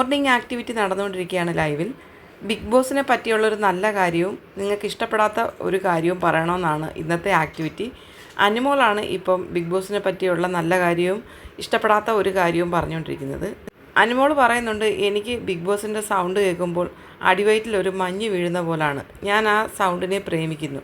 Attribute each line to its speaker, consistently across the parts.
Speaker 1: Morning activity നടന്നുകൊണ്ടിരിക്കുകയാണ് ലൈവിൽ. Big ബോസിനെ പറ്റിയുള്ളൊരു നല്ല കാര്യവും നിങ്ങൾക്ക് ഇഷ്ടപ്പെടാത്ത ഒരു കാര്യവും പറയണമെന്നാണ് ഇന്നത്തെ ആക്ടിവിറ്റി. അനുമോളാണ് ഇപ്പം ബിഗ് ബോസിനെ പറ്റിയുള്ള നല്ല കാര്യവും ഇഷ്ടപ്പെടാത്ത ഒരു കാര്യവും പറഞ്ഞുകൊണ്ടിരിക്കുന്നത്. അനുമോൾ പറയുന്നുണ്ട് എനിക്ക് ബിഗ് ബോസിന്റെ സൗണ്ട് കേൾക്കുമ്പോൾ അടിവയറ്റിൽ ഒരു മഞ്ഞ് വീഴുന്ന പോലാണ്. ഞാൻ ആ സൗണ്ടിനെ പ്രേമിക്കുന്നു.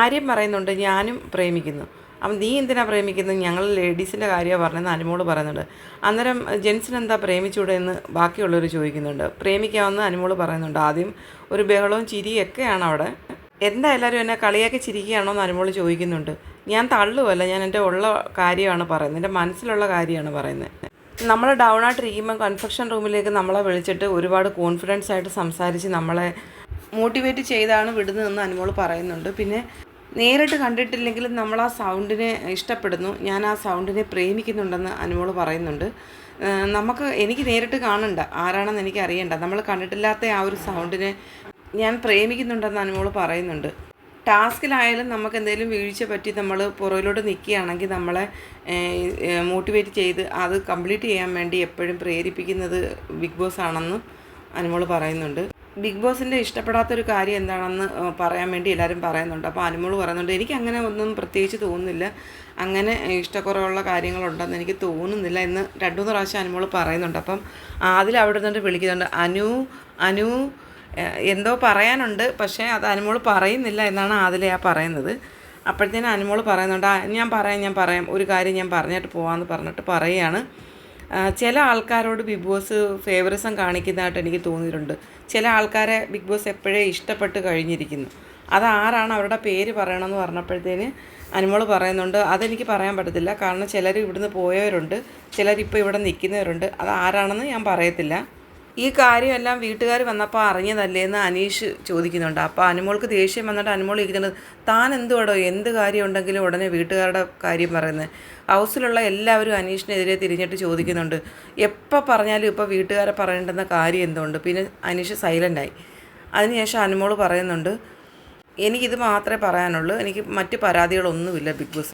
Speaker 1: ആര്യം പറയുന്നുണ്ട് ഞാനും പ്രേമിക്കുന്നു. അപ്പം നീ എന്തിനാ പ്രേമിക്കുന്നത്? ഞങ്ങൾ ലേഡീസിന്റെ കാര്യമാണ് പറഞ്ഞതെന്ന് അനുമോൾ പറയുന്നുണ്ട്. അന്നേരം ജെൻസിന് എന്താ പ്രേമിച്ചൂടെ എന്ന് ബാക്കിയുള്ളവർ ചോദിക്കുന്നുണ്ട്. പ്രേമിക്കാമെന്ന് അനുമോൾ പറയുന്നുണ്ട്. ആദ്യം ഒരു ബഹളവും ചിരിയൊക്കെയാണ് അവിടെ. എന്താ എല്ലാവരും എന്നെ കളിയാക്കി ചിരിക്കുകയാണോ എന്ന് അനുമോൾ ചോദിക്കുന്നുണ്ട്. ഞാൻ തള്ളുമല്ല ഞാൻ എന്റെ ഉള്ള കാര്യമാണ് പറയുന്നത്. എന്റെ മനസ്സിലുള്ള കാര്യമാണ് പറയുന്നത്. നമ്മൾ ഡൗൺ ആയിട്ടിരിക്കുമ്പോൾ കൺഫെക്ഷൻ റൂമിലേക്ക് നമ്മളെ വിളിച്ചിട്ട് ഒരുപാട് കോൺഫിഡൻസ് ആയിട്ട് സംസാരിച്ച് നമ്മളെ മോട്ടിവേറ്റ് ചെയ്താണ് വിടുന്നതെന്ന് അനുമോൾ പറയുന്നുണ്ട്. പിന്നെ നേരിട്ട് കണ്ടിട്ടില്ലെങ്കിലും നമ്മൾ ആ സൗണ്ടിനെ ഇഷ്ടപ്പെടുന്നു. ഞാൻ ആ സൗണ്ടിനെ പ്രേമിക്കുന്നുണ്ടെന്ന് അനുമോൾ പറയുന്നുണ്ട്. നമുക്ക് എനിക്ക് നേരിട്ട് കാണണ്ട. ആരാണെന്ന് എനിക്ക് അറിയണ്ട. നമ്മൾ കണ്ടിട്ടില്ലാത്ത ആ ഒരു സൗണ്ടിനെ ഞാൻ പ്രേമിക്കുന്നുണ്ടെന്ന് അനുമോൾ പറയുന്നുണ്ട്. ടാസ്കിലായാലും നമുക്ക് എന്തെങ്കിലും വീഴ്ച പറ്റി നമ്മൾ പുറകിലോട്ട് നിൽക്കുകയാണെങ്കിൽ നമ്മളെ മോട്ടിവേറ്റ് ചെയ്ത് അത് കംപ്ലീറ്റ് ചെയ്യാൻ വേണ്ടി എപ്പോഴും പ്രേരിപ്പിക്കുന്നത് ബിഗ് ബോസ് ആണെന്നും അനുമോൾ പറയുന്നുണ്ട്. ബിഗ് ബോസിന്റെ ഇഷ്ടപ്പെടാത്തൊരു കാര്യം എന്താണെന്ന് പറയാൻ വേണ്ടി എല്ലാവരും പറയുന്നുണ്ട്. അപ്പോൾ അനുമോൾ പറയുന്നുണ്ട് എനിക്ക് അങ്ങനെ ഒന്നും പ്രത്യേകിച്ച് തോന്നുന്നില്ല. അങ്ങനെ ഇഷ്ടക്കുറവുള്ള കാര്യങ്ങളുണ്ടെന്ന് എനിക്ക് തോന്നുന്നില്ല എന്ന് രണ്ടു മൂന്ന് പ്രാവശ്യം അനുമോൾ പറയുന്നുണ്ട്. അപ്പം അതിൽ അവിടെ നിന്നിട്ട് വിളിക്കുന്നുണ്ട് അനു അനു എന്തോ പറയാനുണ്ട് പക്ഷേ അത് അനുമോൾ പറയുന്നില്ല എന്നാണ് ആദിലയാ പറയുന്നത്. അപ്പോഴത്തേനും അനുമോൾ പറയുന്നുണ്ട് ഞാൻ പറയാം ഞാൻ പറയാം. ഒരു കാര്യം ഞാൻ പറഞ്ഞിട്ട് പോകാമെന്ന് പറഞ്ഞിട്ട് പറയുകയാണ്. ചില ആൾക്കാരോട് ബിഗ് ബോസ് ഫേവറിസം കാണിക്കുന്നതായിട്ട് എനിക്ക് തോന്നിയിട്ടുണ്ട്. ചില ആൾക്കാരെ ബിഗ് ബോസ് എപ്പോഴേ ഇഷ്ടപ്പെട്ട് കഴിഞ്ഞിരിക്കുന്നു. അത് ആരാണ് അവരുടെ പേര് പറയണമെന്ന് പറഞ്ഞപ്പോഴത്തേന് അനുമോൾ പറയുന്നുണ്ട്. അതെനിക്ക് പറയാൻ പറ്റത്തില്ല. കാരണം ചിലർ ഇവിടുന്ന് പോയവരുണ്ട്. ചിലരിപ്പോൾ ഇവിടെ നിൽക്കുന്നവരുണ്ട്. അത് ആരാണെന്ന് ഞാൻ പറയത്തില്ല. ഈ കാര്യമെല്ലാം വീട്ടുകാർ വന്നപ്പോൾ അറിഞ്ഞതല്ലേ എന്ന് അനീഷ് ചോദിക്കുന്നുണ്ട്. അപ്പോൾ അനുമോൾക്ക് ദേഷ്യം വന്നിട്ട് അനുമോൾ ഇരിക്കുന്നുണ്ട് താൻ എന്തുവാടോ എന്ത് കാര്യം ഉണ്ടെങ്കിലും ഉടനെ വീട്ടുകാരുടെ കാര്യം പറയുന്നത് ഹൗസിലുള്ള എല്ലാവരും അനീഷിനെതിരെ തിരിഞ്ഞിട്ട് ചോദിക്കുന്നുണ്ട് എപ്പോൾ പറഞ്ഞാലും ഇപ്പോൾ വീട്ടുകാരെ പറയേണ്ടുന്ന കാര്യം എന്തുകൊണ്ട് പിന്നെ അനീഷ് സൈലന്റായി അതിനുശേഷം അനുമോൾ പറയുന്നുണ്ട് എനിക്കിത് മാത്രമേ പറയാനുള്ളൂ എനിക്ക് മറ്റ് പരാതികളൊന്നുമില്ല ബിഗ് ബോസ്.